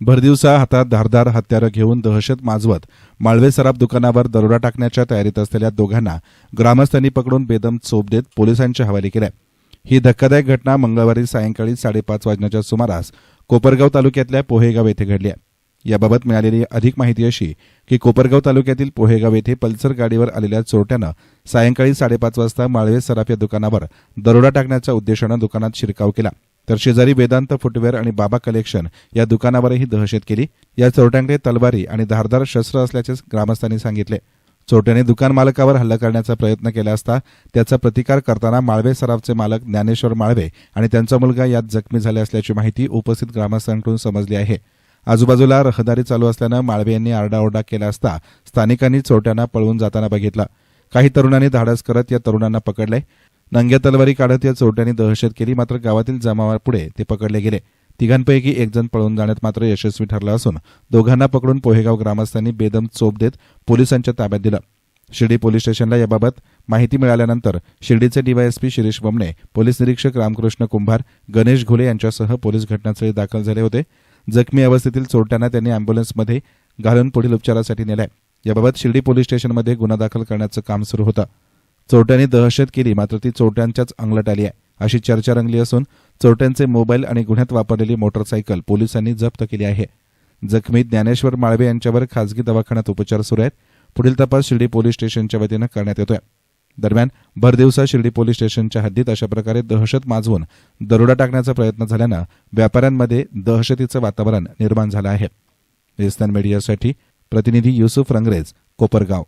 भरदिवसा हातात धारदार हत्यारं घेऊन दहशत माजवत माळवे सराफ दुकानावर दरोडा टाकण्याच्या तयारीत असलेल्या दोघांना ग्रामस्थांनी पकडून बेदम चोप देत पोलिसांच्या हवाली केल्या. ही धक्कादायक घटना मंगळवारी सायंकाळी साडेपाच वाजण्याच्या सुमारास कोपरगाव तालुक्यातल्या पोहेगाव येथे घडली आहे. याबाबत मिळालेली अधिक माहिती अशी की कोपरगाव तालुक्यातील पोहेगाव येथे पल्सर गाडीवर आलेल्या चोरट्यानं सायंकाळी साडेपाच वाजता माळवे सराफ या दुकानावर दरोडा टाकण्याच्या उद्देशानं दुकानात शिरकाव केला. तर शेजारी वेदांत फुटवेअर आणि बाबा कलेक्शन या दुकानावरही दहशत केली. या चोरट्यांकडे तलवारी आणि धारदार शस्त्र असल्याचे ग्रामस्थांनी सांगितले. चोरट्याने दुकान मालकावर हल्ला करण्याचा प्रयत्न केला असता त्याचा प्रतिकार करताना माळवे सराफचे मालक ज्ञानेश्वर माळवे आणि त्यांचा मुलगा यात जखमी झाले असल्याची माहिती उपस्थित ग्रामस्थांकडून समजली आहे. आजूबाजूला रहदारी चालू असल्यानं माळवे यांनी आरडाओरडा केला असता स्थानिकांनी चोरट्यांना पळवून जाताना बघितला. काही तरुणांनी धाडस करत या तरुणांना पकडले. नंग्या तलवारी काढत या चोरट्यांनी दहशत केली मात्र गावातील जमावापुढे ते पकडले गेले. तिघांपैकी एक जण पळून जाण्यात मात्र यशस्वी ठरला असून दोघांना पकडून पोहेगाव ग्रामस्थांनी बेदम चोप देत पोलिसांच्या ताब्यात दिलं. शिर्डी पोलीस स्टेशनला याबाबत माहिती मिळाल्यानंतर शिर्डीचे डीवायएसपी शिरीष बमणे पोलीस निरीक्षक रामकृष्ण कुंभार गणेश घोले यांच्यासह पोलीस घटनास्थळी दाखल झाले होते. जखमी अवस्थेतील चोरट्यांना त्यांनी अँब्युलन्समध्ये घालून पुढील उपचारासाठी नेलाय. याबाबत शिर्डी पोलीस स्टेशनमध्ये गुन्हा दाखल करण्याचं काम सुरू होतं. चोरट्यांनी दहशत केली मात्र ती चोरट्यांच्याच अंगलट आली आहे. अशी चर्चा रंगली असून चोरट्यांचे मोबाईल आणि गुन्ह्यात वापरलेली मोटरसायकल पोलिसांनी जप्त केली आहे. जखमी ज्ञानेश्वर माळवे यांच्यावर खासगी दवाखान्यात उपचार सुरू आहेत. पुढील तपास शिर्डी पोलीस स्टेशनच्या वतीनं करण्यात येतोय. दरम्यान भरदिवसा शिर्डी पोलीस स्टेशनच्या हद्दीत अशा प्रकारे दहशत माजवून दरोडा टाकण्याचा प्रयत्न झाल्यानं व्यापाऱ्यांमध्ये दहशतीचं वातावरण निर्माण झालं आहे. वेस्टर्न मीडियासाठी प्रतिनिधी युसुफ रंगरेज कोपरगाव.